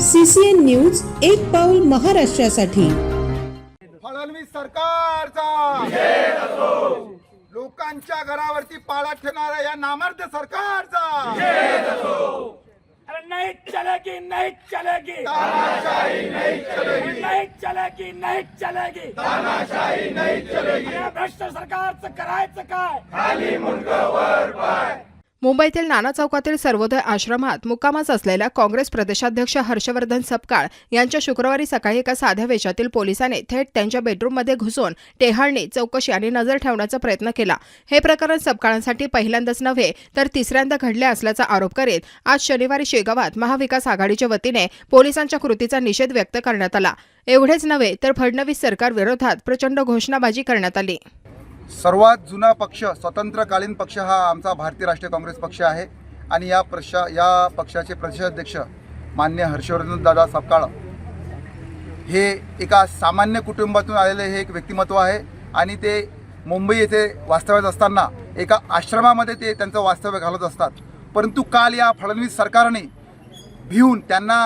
CCN news एक पाऊल महाराष्ट्रासाठी. फडणवीस सरकारचा. लोकांच्या घरावरती पाळा ठेवणाऱ्या या नामर्द सरकारचा. अरे नहीं चलेगी नहीं चलेगी. नहीं चलेगी. नहीं चलेगी अरे भ्रष्ट सरकारचं करायचं काय? मुंबईतील नाना चौकातील सर्वोदय आश्रमात मुक्कामास असलेल्या काँग्रेस प्रदेशाध्यक्ष हर्षवर्धन सपकाळ यांच्या शुक्रवारी सकाळी एका साध्या वेशातील पोलिसाने थेट त्यांच्या बेडरूममध्ये घुसून टेहाळणी चौकशी आणि नजर ठेवण्याचा प्रयत्न केला. हे प्रकरण सपकाळांसाठी पहिल्यांदाच नव्हे तर तिसऱ्यांदा घडले असल्याचा आरोप करीत आज शनिवारी शेगावात महाविकास आघाडीच्या वतीने पोलिसांच्या कृतीचा निषेध व्यक्त करण्यात आला. एवढेच नव्हे तर फडणवीस सरकार विरोधात प्रचंड घोषणाबाजी करण्यात आली. सर्वात जुना पक्ष स्वतंत्रकालीन पक्ष हा आमचा भारतीय राष्ट्रीय काँग्रेस पक्ष आहे. आणि या प्रशा या पक्षाचे प्रदेशाध्यक्ष मान्य हर्षवर्धन दादा सपकाळ हे एका सामान्य कुटुंबातून आलेले हे एक व्यक्तिमत्व आहे. आणि ते मुंबई येथे वास्तव्यात असताना एका आश्रमामध्ये ते त्यांचं वास्तव्य घालत असतात. परंतु काल या फडणवीस सरकारने भिवून त्यांना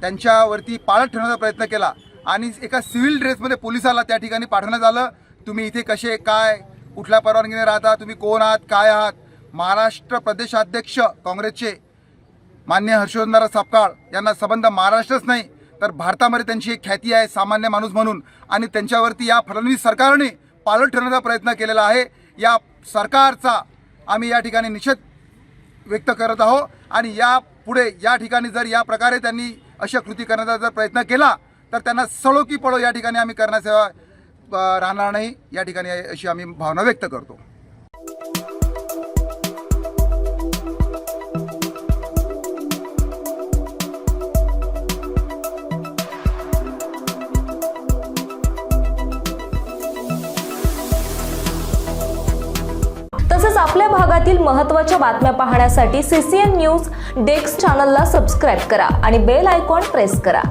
त्यांच्यावरती पाळत ठेवण्याचा प्रयत्न केला. आणि एका सिव्हिल ड्रेसमध्ये पोलिसाला त्या ठिकाणी पाठवण्यात आलं. तुम्ही इथे कसे काय कुठल्या परवानगीने राहता तुम्ही कोण आहात काय आहात? महाराष्ट्र प्रदेशाध्यक्ष काँग्रेसचे मान्य हर्षवर्धनराव सापकाळ यांना संबंध महाराष्ट्रच नाही तर भारतामध्ये त्यांची एक ख्याती आहे सामान्य माणूस म्हणून. आणि त्यांच्यावरती या फडणवीस सरकारने पालट ठेवण्याचा प्रयत्न केलेला आहे. या सरकारचा आम्ही या ठिकाणी निषेध व्यक्त करत आहोत. आणि या पुढे या ठिकाणी जर या प्रकारे त्यांनी अशा कृती करण्याचा जर प्रयत्न केला तर त्यांना सळो की पळो या ठिकाणी आम्ही करण्याचा राहणार नाही या ठिकाणी अशी आम्ही भावना व्यक्त करतो. तसंच आपल्या भागातील महत्त्वाच्या बातम्या पाहण्यासाठी सीसीएन न्यूज डेस्क चॅनलला सबस्क्राईब करा आणि बेल आयकॉन प्रेस करा.